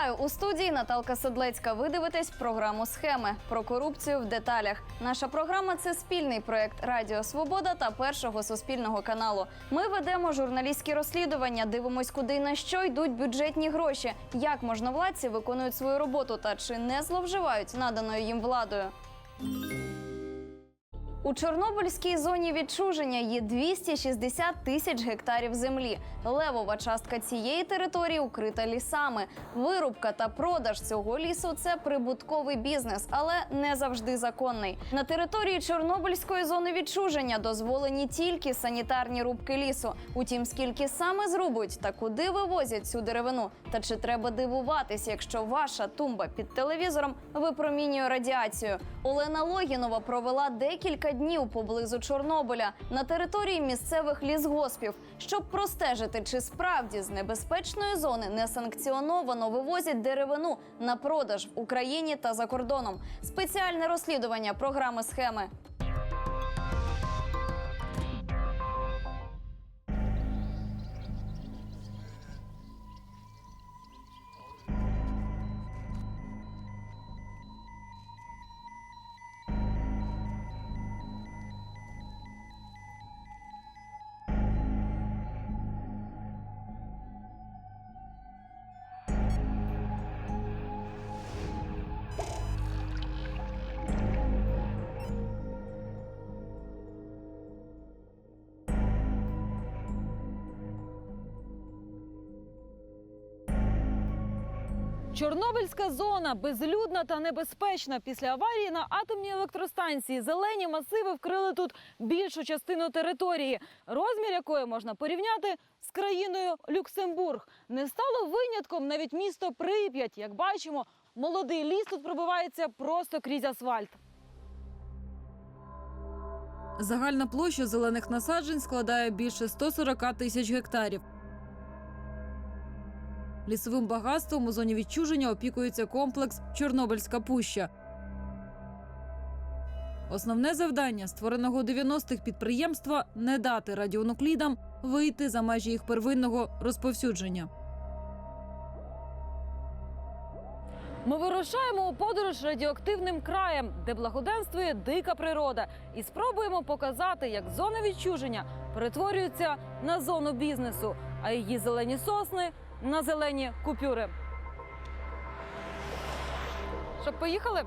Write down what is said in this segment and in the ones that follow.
Вітаю у студії Наталка Седлецька. Ви дивитесь програму Схеми про корупцію в деталях. Наша програма це спільний проект Радіо Свобода та першого суспільного каналу. Ми ведемо журналістські розслідування, дивимось, куди і на що йдуть бюджетні гроші, як можновладці виконують свою роботу та чи не зловживають наданою їм владою. У Чорнобильській зоні відчуження є 260 тисяч гектарів землі. Левова частка цієї території укрита лісами. Вирубка та продаж цього лісу це прибутковий бізнес, але не завжди законний. На території Чорнобильської зони відчуження дозволені тільки санітарні рубки лісу. Утім, скільки саме зрубують та куди вивозять цю деревину? Та чи треба дивуватись, якщо ваша тумба під телевізором випромінює радіацію? Олена Логінова провела декілька днів поблизу Чорнобиля на території місцевих лісгоспів, щоб простежити, чи справді з небезпечної зони несанкціоновано вивозять деревину на продаж в Україні та за кордоном. Спеціальне розслідування програми схеми. Чорнобильська зона безлюдна та небезпечна. Після аварії на атомній електростанції зелені масиви вкрили тут більшу частину території, розмір якої можна порівняти з країною Люксембург. Не стало винятком навіть місто Прип'ять. Як бачимо, молодий ліс тут пробивається просто крізь асфальт. Загальна площа зелених насаджень складає більше 140 тисяч гектарів. Лісовим багатством у зоні відчуження опікується комплекс Чорнобильська пуща. Основне завдання створеного у 90-х підприємства не дати радіонуклідам вийти за межі їх первинного розповсюдження. Ми вирушаємо у подорож радіоактивним краєм, де благоденствує дика природа, і спробуємо показати, як зона відчуження перетворюється на зону бізнесу, а її зелені сосни на зелені купюри. Щоб поїхали?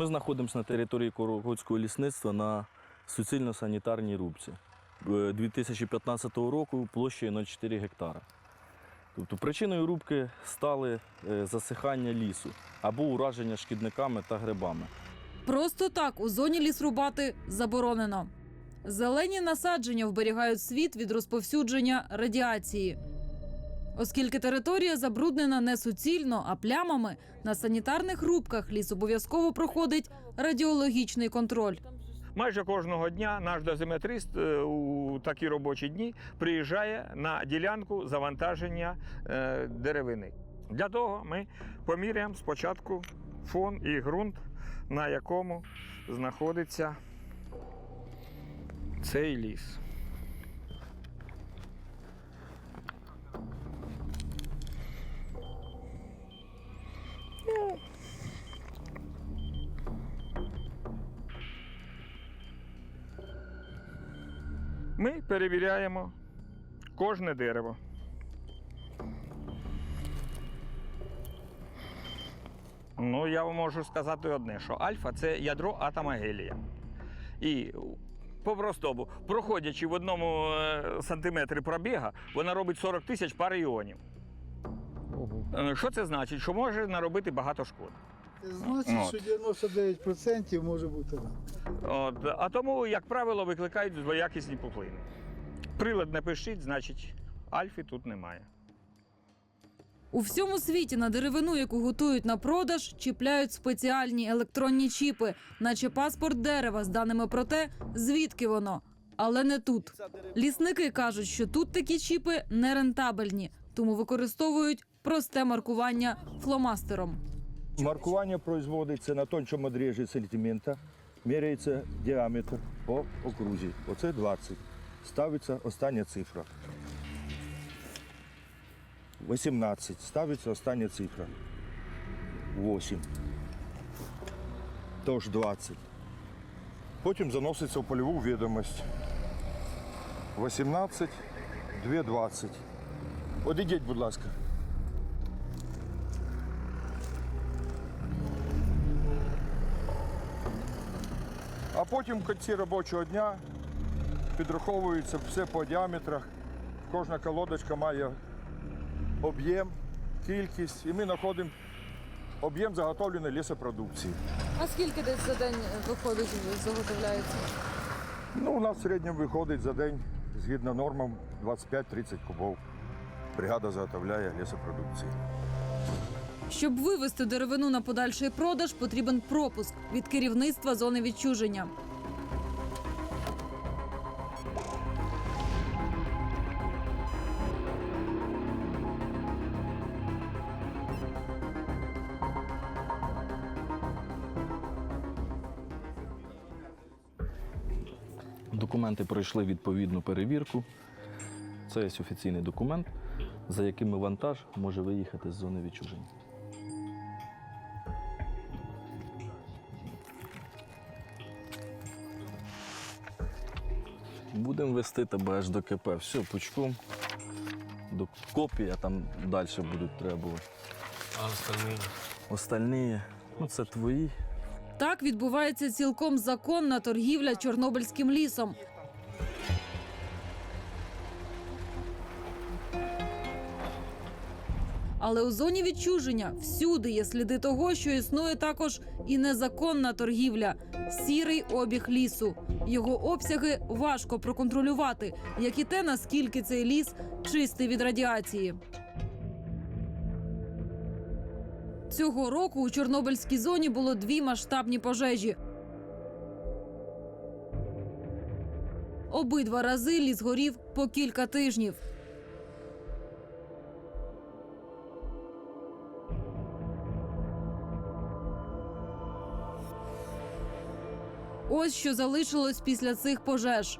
Ми знаходимося на території Корогодського лісництва на суцільно-санітарній рубці. Е, 2015 року площею 0,4 гектара. Тобто причиною рубки стали е, засихання лісу або ураження шкідниками та грибами. Просто так у зоні лісрубати заборонено. Зелені насадження вберігають світ від розповсюдження радіації. Оскільки територія забруднена не суцільно, а плямами, на санітарних рубках ліс обов'язково проходить радіологічний контроль. Майже кожного дня наш дозиметрист е, у такі робочі дні приїжджає на ділянку завантаження е, деревини. Для того ми поміряємо спочатку фон і ґрунт, на якому знаходиться цей ліс. Ми перевіряємо кожне дерево. Ну, я вам можу сказати одне, що альфа це ядро атома гелія. І по-простому, проходячи в одному е, сантиметрі пробіга, вона робить 40 тисяч пар іонів. Е, Що це значить? Що може наробити багато шкоди. Значить, От. що 99% може бути рак. От, а тому, як правило, викликають злоякісні пухлини. Прилад не пишіть, значить, альфи тут немає. У всьому світі на деревину, яку готують на продаж, чіпляють спеціальні електронні чіпи, наче паспорт дерева з даними про те, звідки воно. Але не тут. Лісники кажуть, що тут такі чіпи нерентабельні, тому використовують просте маркування фломастером. Маркування производиться на тончому одріжі сантиметра, міряється діаметр по окрузі. Оце 20. Ставиться остання цифра. 18. Ставиться остання цифра. 8. Тож 20. Потім заноситься в польову відомість. 18, 2, 20. Одійдіть, будь ласка. Потім в кінці робочого дня підраховується все по діаметрах. Кожна колодочка має об'єм, кількість, і ми знаходимо об'єм заготовленої лісопродукції. А скільки десь за день виходить, заготовляється? Ну, у нас в середньому виходить за день, згідно нормам, 25-30 кубов. Бригада заготовляє лісопродукції. Щоб вивести деревину на подальший продаж, потрібен пропуск від керівництва зони відчуження. Документи пройшли відповідну перевірку. Це є офіційний документ, за яким вантаж може виїхати з зони відчуження. Будемо вести тебе аж до КП. Все, пучком. До копії, а там далі будуть требувати. А остальні? Остальні, ну це твої. Так відбувається цілком законна торгівля Чорнобильським лісом. Але у зоні відчуження всюди є сліди того, що існує також і незаконна торгівля сірий обіг лісу. Його обсяги важко проконтролювати, як і те, наскільки цей ліс чистий від радіації. Цього року у Чорнобильській зоні було дві масштабні пожежі. Обидва рази ліс горів по кілька тижнів. Ось що залишилось після цих пожеж: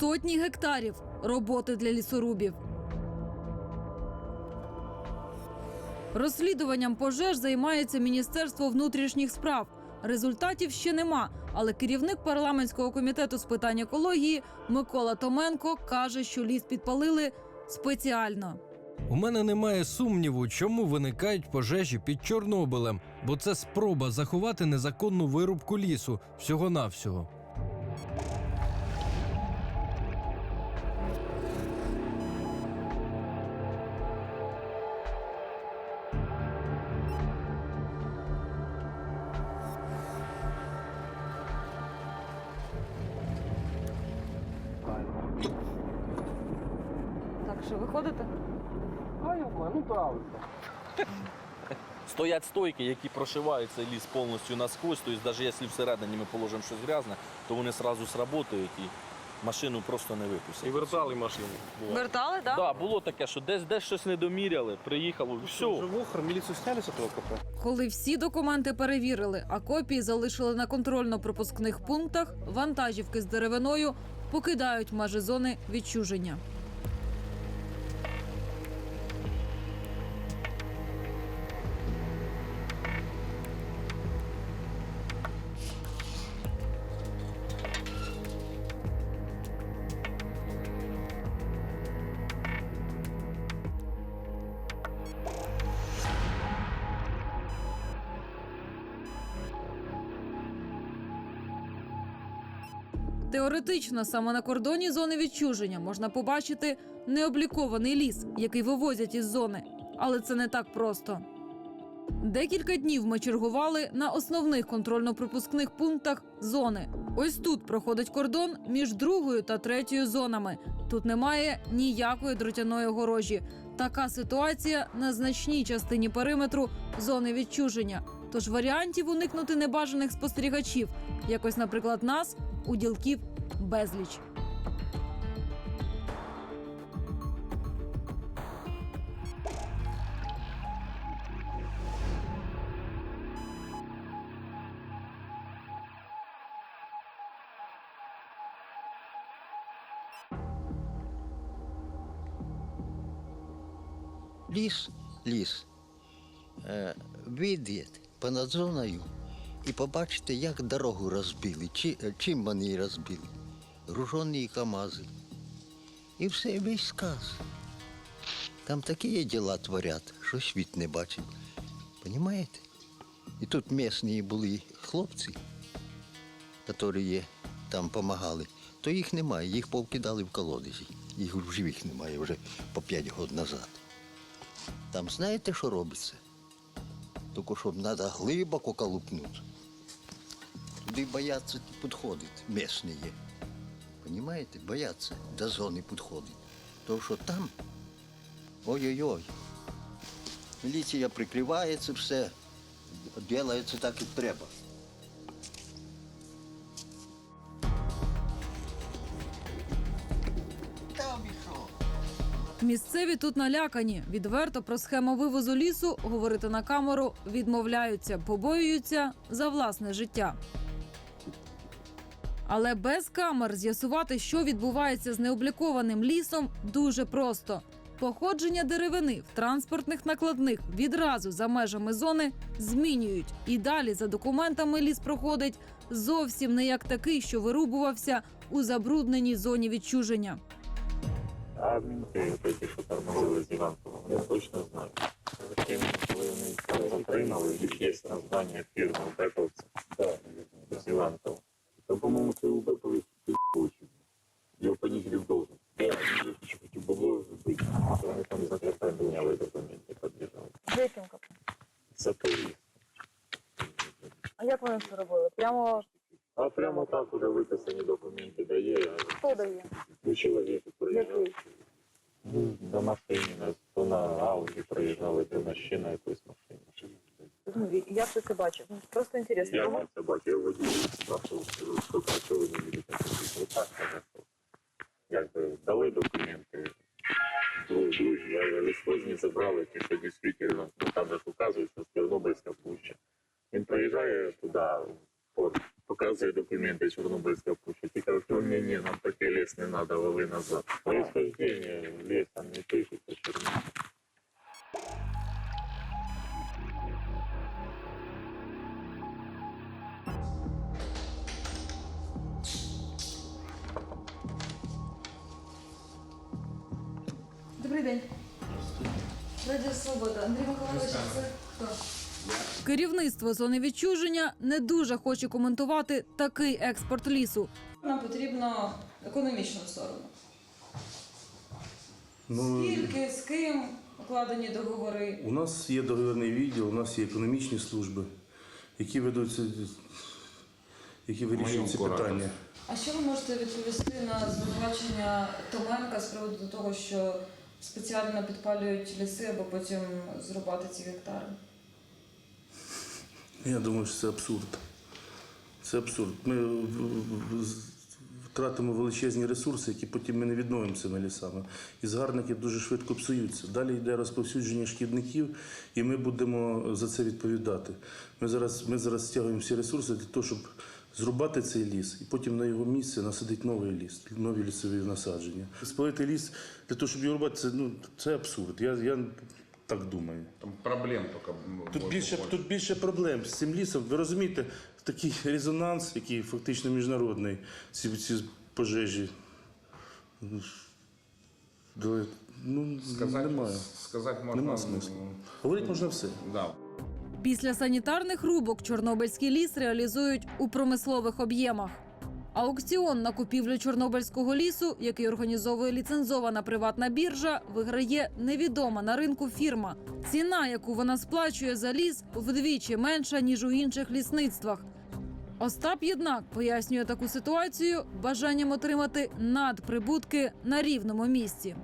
сотні гектарів роботи для лісорубів. Розслідуванням пожеж займається Міністерство внутрішніх справ. Результатів ще нема, але керівник парламентського комітету з питань екології Микола Томенко каже, що ліс підпалили спеціально. У мене немає сумніву, чому виникають пожежі під Чорнобилем, бо це спроба заховати незаконну вирубку лісу всього-навсього. Так що виходите? Стоять стойки, які прошивають цей ліс повністю насквозь. Тобто, навіть якщо всередині ми положимо щось грязне, то вони одразу сработають і машину просто не випустять. І вертали машину. Вертали, Так, да, було таке, що десь десь щось не доміряли, приїхало, все. Вохр, милицию сняли с этого КП? Коли всі документи перевірили, а копії залишили на контрольно-пропускних пунктах, вантажівки з деревиною покидають межі зони відчуження. Теоретично саме на кордоні зони відчуження можна побачити необлікований ліс, який вивозять із зони. Але це не так просто. Декілька днів ми чергували на основних контрольно-пропускних пунктах зони. Ось тут проходить кордон між другою та третьою зонами. Тут немає ніякої дротяної огорожі. Така ситуація на значній частині периметру зони відчуження. Тож варіантів уникнути небажаних спостерігачів, якось, наприклад, нас у ділків безліч. ліс, ліс, е, від'їдь понад зоною І побачите, як дорогу розбили, чи, е, чим вони її розбили. Гружені КАМАЗи. І все весь сказ. Там такі діла творять, що світ не бачить. Понімаєте? І тут місні були хлопці, які там допомагали, то їх немає, їх повкидали в колодязі. Їх в живих немає вже по 5 років назад. Там знаєте, що робиться? Тільки щоб треба глибоко колупнути. Туди бояться підходити, місні є. Понімаєте? Бояться до зони підходити. Тому що там ой-ой-ой. Міліція прикривається, все. Ділається так, як треба. Місцеві тут налякані. Відверто про схему вивозу лісу говорити на камеру відмовляються, побоюються за власне життя. Але без камер з'ясувати, що відбувається з необлікованим лісом, дуже просто. Походження деревини в транспортних накладних відразу за межами зони змінюють. І далі за документами ліс проходить зовсім не як такий, що вирубувався у забрудненій зоні відчуження. А мінти, які що тормозили з Іванковим, я точно знаю. Затим, коли вони затримали, є названня фірми Бековці, з Іванкова. То, по-моєму, це у Бекові очень. Його понизили должен. Я не хотів було бути, то вони там за КП міняли документи, під'їжджали. Яким Це повіз. А як вони це робили? Прямо А прямо так уже виписані документи дає, а хто дає? у чоловіка приїжджав. Ну, до машини, на- то на Ауді приїжджали, то на ще на якоїсь машині. Ну, як ти це бачив? Просто інтересно. Я це бачив, я водію спрашивав, що ви не будете робити. Так. Якби дали документи, друзі, я листозні забрали, ті, що дійсно, ну там же ж указують, що Чорнобильська пуща. Він приїжджає туди, показує документи Чорнобильська пуща. Ті кажуть, ні, ні, нам такий ліс не треба, вали назад. Происхождение ліс Свобода. Андрій Миколаївич, це хто? Керівництво зони відчуження не дуже хоче коментувати такий експорт лісу. Нам потрібно економічну сторону. Ну, Скільки, з ким укладені договори? у нас є договірний відділ, у нас є економічні служби, які ведуться, які вирішують ці питання. А що ви можете відповісти на звинувачення Томенка з приводу того, що спеціально підпалюють ліси, аби потім зрубати ці гектари? Я думаю, що це абсурд. Це абсурд. Ми втратимо величезні ресурси, які потім ми не відновимо цими лісами. І згарники дуже швидко псуються. Далі йде розповсюдження шкідників, і ми будемо за це відповідати. Ми зараз, ми зараз стягуємо всі ресурси для того, щоб зрубати цей ліс, і потім на його місце насадить новий ліс, нові лісові насадження. Спалити ліс для того, щоб його рубати, це, ну, це абсурд. Я, я так думаю. Там проблем тільки Тут більше, тут більше проблем з цим лісом. Ви розумієте, такий резонанс, який фактично міжнародний, ці, ці пожежі. Ну, Ну, сказати, немає. сказати можна. Нема смислу. Говорити можна все. Да. Після санітарних рубок Чорнобильський ліс реалізують у промислових об'ємах. Аукціон на купівлю Чорнобильського лісу, який організовує ліцензована приватна біржа, виграє невідома на ринку фірма. Ціна, яку вона сплачує за ліс, вдвічі менша ніж у інших лісництвах. Остап Єднак пояснює таку ситуацію бажанням отримати надприбутки на рівному місці.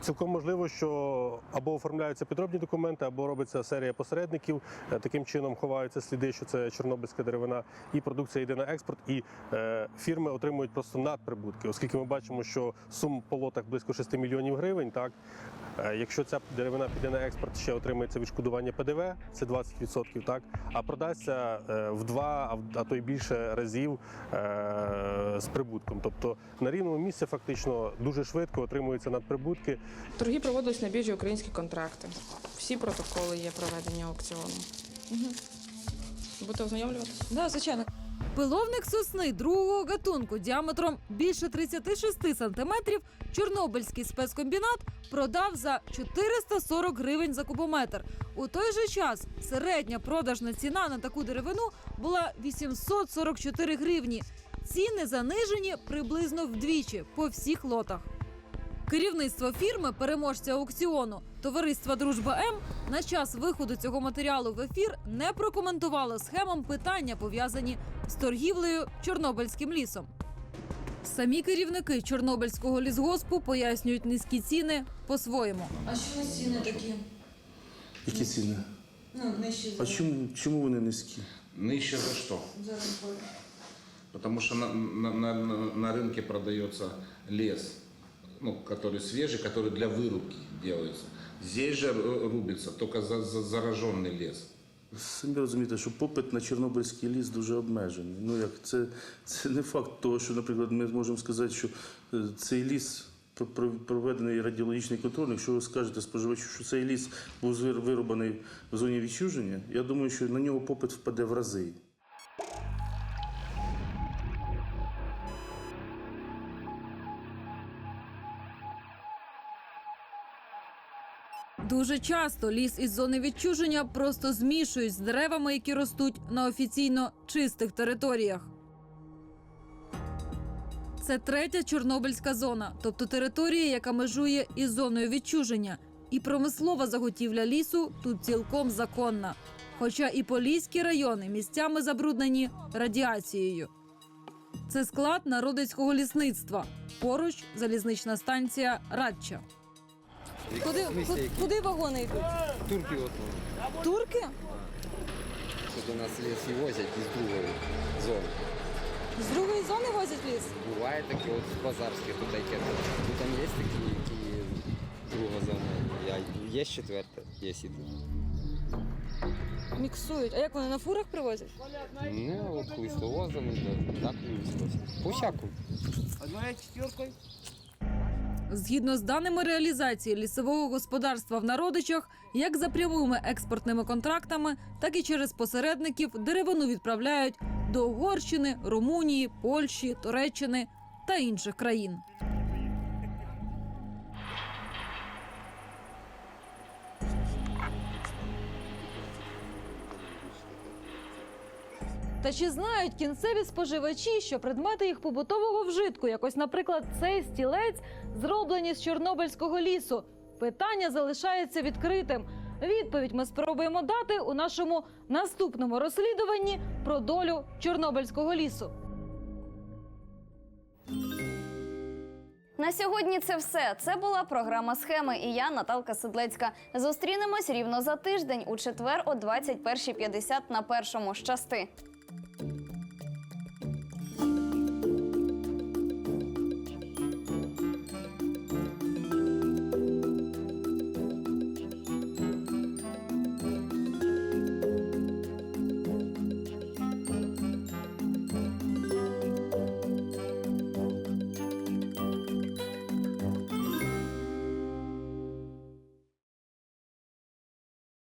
Цілком можливо, що або оформляються підробні документи, або робиться серія посередників. Е, Таким чином ховаються сліди, що це чорнобильська деревина, і продукція йде на експорт, і е, фірми отримують просто надприбутки, оскільки ми бачимо, що сум по лотах близько 6 мільйонів гривень. Так Е, якщо ця деревина піде на експорт, ще отримається відшкодування ПДВ, це 20%, так а продасться в два, а то й більше разів з прибутком. Тобто на рівному місці фактично дуже швидко отримуються надприбутки. Торги проводились на біржі українські контракти. Всі протоколи є проведення аукціону. Угу. Будете ознайомлюватися? Да, звичайно. Пиловник сосни другого гатунку діаметром більше 36 сантиметрів Чорнобильський спецкомбінат продав за 440 гривень за кубометр. У той же час середня продажна ціна на таку деревину була 844 гривні. Ціни занижені приблизно вдвічі по всіх лотах. Керівництво фірми, переможця аукціону, товариства Дружба М на час виходу цього матеріалу в ефір не прокоментувало схемам питання, пов'язані з торгівлею Чорнобильським лісом. Самі керівники Чорнобильського лісгоспу пояснюють низькі ціни по-своєму. А що ціни такі? Які ціни? Ну, нижчі А чому, чому вони низькі? Нище за что? Потому что на, на, на, на- на рынке продается лес, ну, который свежий, который для вырубки делается. Здесь же э, рубится только за, за зараженный лес. Самі розумієте, що попит на Чорнобильський ліс дуже обмежений. Ну як це, це не факт того, що, наприклад, ми можемо сказати, що е, цей ліс про- про- проведений радіологічний контроль. Якщо ви скажете споживачу, що цей ліс був звир- вирубаний в зоні відчуження, я думаю, що на нього попит впаде в рази. Дуже часто ліс із зони відчуження просто змішують з деревами, які ростуть на офіційно чистих територіях. Це третя Чорнобильська зона, тобто територія, яка межує із зоною відчуження. І промислова заготівля лісу тут цілком законна. Хоча і поліські райони місцями забруднені радіацією. Це склад народицького лісництва. Поруч залізнична станція Радча. Куди, куди, куди вагони йдуть? Турки от Турки? тут у нас ліс і возять із другої зони. З другої зони возять ліс? Буває такі от з базарських тут таке. Тут там є такі, які друга зона. А є четверта, є і. Міксують. А як вони на фурах привозять? Ну, от хлистовозами, да, так і возять. По всякому. Одною четвіркою. Згідно з даними реалізації лісового господарства в народичах, як за прямими експортними контрактами, так і через посередників деревину відправляють до Угорщини, Румунії, Польщі, Туреччини та інших країн. Та чи знають кінцеві споживачі, що предмети їх побутового вжитку, якось, наприклад, цей стілець, зроблені з Чорнобильського лісу? Питання залишається відкритим. Відповідь ми спробуємо дати у нашому наступному розслідуванні про долю Чорнобильського лісу. На сьогодні це все. Це була програма схеми. І я Наталка Седлецька. Зустрінемось рівно за тиждень у четвер о 21.50 на першому. Щасти.